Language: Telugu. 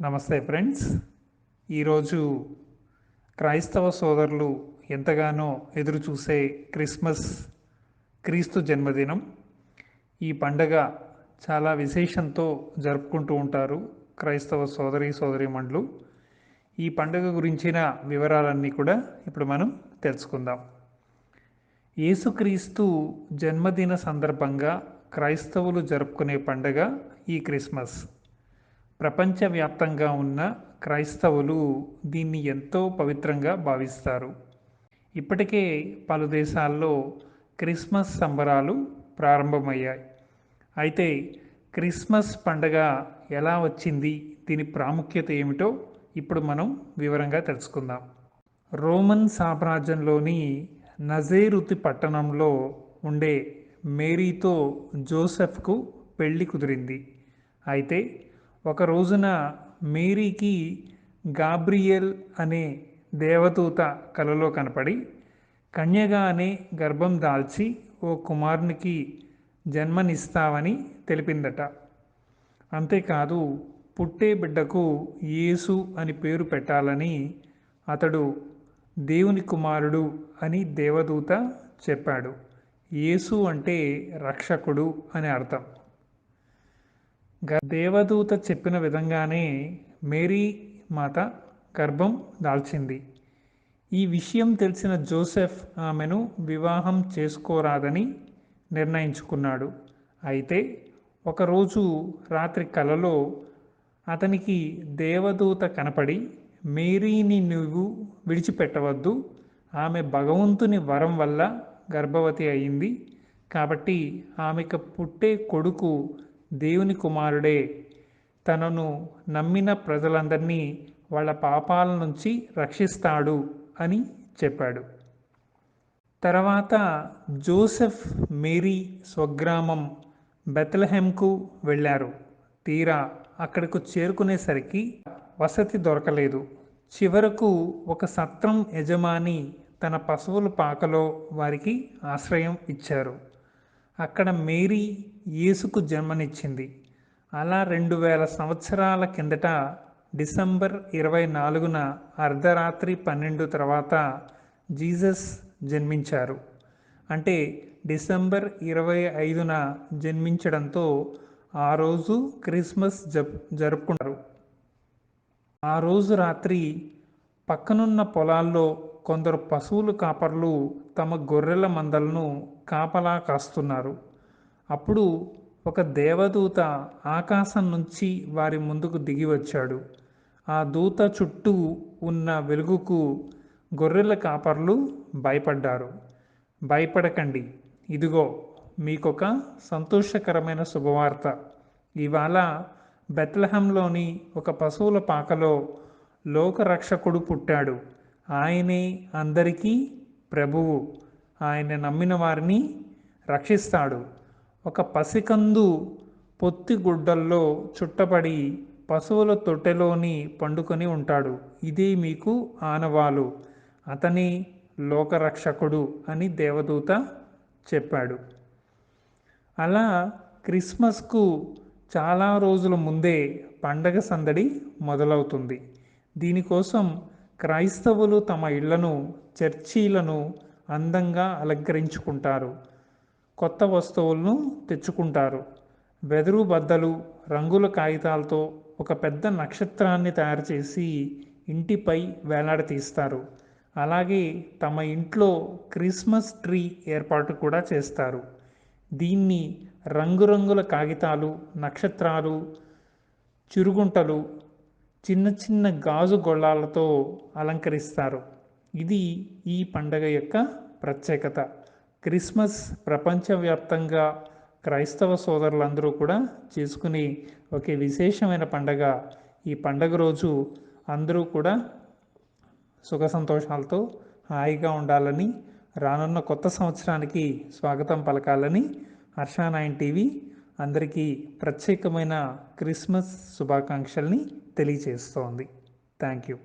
నమస్తే ఫ్రెండ్స్. ఈరోజు క్రైస్తవ సోదరులు ఎంతగానో ఎదురు చూసే క్రిస్మస్ క్రీస్తు జన్మదినం ఈ పండగ చాలా విశేషంతో జరుపుకుంటూ ఉంటారు క్రైస్తవ సోదరి సోదరీమణులు ఈ పండుగ గురించిన వివరాలన్నీ కూడా ఇప్పుడు మనం తెలుసుకుందాం. యేసుక్రీస్తు జన్మదిన సందర్భంగా క్రైస్తవులు జరుపుకునే పండగ ఈ క్రిస్మస్. ప్రపంచవ్యాప్తంగా ఉన్న క్రైస్తవులు దీన్ని ఎంతో పవిత్రంగా భావిస్తారు. ఇప్పటికే పలు దేశాల్లో క్రిస్మస్ సంబరాలు ప్రారంభమయ్యాయి. అయితే క్రిస్మస్ పండగ ఎలా వచ్చింది? దీని ప్రాముఖ్యత ఏమిటో ఇప్పుడు మనం వివరంగా తెలుసుకుందాం. రోమన్ సామ్రాజ్యంలోని నజేరుతి పట్టణంలో ఉండే మేరీతో జోసెఫ్కు పెళ్ళి కుదిరింది. అయితే ఒక రోజున మేరీకి గాబ్రియల్ అనే దేవదూత కలలో కనపడి కన్యగా అనే గర్భం దాల్చి ఓ కుమారునికి జన్మనిస్తావని తెలిపిందట. అంతేకాదు పుట్టే బిడ్డకు యేసు అని పేరు పెట్టాలని అతడు దేవుని కుమారుడు అని దేవదూత చెప్పాడు. యేసు అంటే రక్షకుడు అని అర్థం. దేవదూత చెప్పిన విధంగానే మేరీ మాత గర్భం దాల్చింది. ఈ విషయం తెలిసిన జోసెఫ్ ఆమెను వివాహం చేసుకోరాదని నిర్ణయించుకున్నాడు. అయితే ఒకరోజు రాత్రి కలలో అతనికి దేవదూత కనపడి మేరీని నువ్వు విడిచిపెట్టవద్దు ఆమె భగవంతుని వరం వల్ల గర్భవతి అయింది కాబట్టి ఆమెకు పుట్టే కొడుకు దేవుని కుమారుడే తనను నమ్మిన ప్రజలందరినీ వాళ్ళ పాపాల నుంచి రక్షిస్తాడు అని చెప్పాడు. తర్వాత జోసెఫ్ మేరీ స్వగ్రామం బెత్లహెమ్కు వెళ్ళారు. తీరా అక్కడకు చేరుకునేసరికి వసతి దొరకలేదు. చివరకు ఒక సత్రం యజమాని తన పశువుల పాకలో వారికి ఆశ్రయం ఇచ్చారు. అక్కడ మేరీ యేసుకు జన్మనిచ్చింది. అలా రెండు వేల సంవత్సరాల కిందట డిసెంబర్ ఇరవై నాలుగున అర్ధరాత్రి పన్నెండు తర్వాత జీసస్ జన్మించారు. అంటే డిసెంబర్ ఇరవై ఐదున జన్మించడంతో ఆ రోజు క్రిస్మస్ జప్ జరుపుకుంటారు. ఆ రోజు రాత్రి పక్కనున్న పొలాల్లో కొందరు పశువులు కాపర్లు తమ గొర్రెల మందలను కాపలా కాస్తున్నారు. అప్పుడు ఒక దేవదూత ఆకాశం నుంచి వారి ముందుకు దిగి వచ్చాడు. ఆ దూత చుట్టూ ఉన్న వెలుగుకు గొర్రెల కాపర్లు భయపడ్డారు. భయపడకండి. ఇదిగో మీకొక సంతోషకరమైన శుభవార్త. ఇవాళ బెత్లహంలోని ఒక పశువుల పాకలో లోకరక్షకుడు పుట్టాడు. ఆయనే అందరికీ ప్రభువు. ఆయన నమ్మిన వారిని రక్షిస్తాడు. ఒక పసికందు పొత్తి గుడ్డల్లో చుట్టబడి పశువుల తొట్టెలోని పండుకొని ఉంటాడు. ఇది మీకు ఆనవాలు. అతని లోకరక్షకుడు అని దేవదూత చెప్పాడు. అలా క్రిస్మస్కు చాలా రోజుల ముందే పండగ సందడి మొదలవుతుంది. దీనికోసం క్రైస్తవులు తమ ఇళ్ళను చర్చీలను అందంగా అలంకరించుకుంటారు. కొత్త వస్తువులను తెచ్చుకుంటారు. వెదురు బద్దలు రంగుల కాగితాలతో ఒక పెద్ద నక్షత్రాన్ని తయారు చేసి ఇంటిపై వేలాడతీస్తారు అలాగే తమ ఇంట్లో క్రిస్మస్ ట్రీ ఏర్పాటు కూడా చేస్తారు. దీన్ని రంగురంగుల కాగితాలు నక్షత్రాలు చిరుగుంటలు చిన్న చిన్న గాజు గొళ్ళాలతో అలంకరిస్తారు. ఇది ఈ పండగ యొక్క ప్రత్యేకత. క్రిస్మస్ ప్రపంచవ్యాప్తంగా క్రైస్తవ సోదరులందరూ కూడా చేసుకునే ఒక విశేషమైన పండగ. ఈ పండగ రోజు అందరూ కూడా సుఖ సంతోషాలతో హాయిగా ఉండాలని రానున్న కొత్త సంవత్సరానికి స్వాగతం పలకాలని హర్షా నైన్ టీవీ అందరికీ ప్రత్యేకమైన క్రిస్మస్ శుభాకాంక్షల్ని తెలియజేస్తోంది థ్యాంక్ యూ.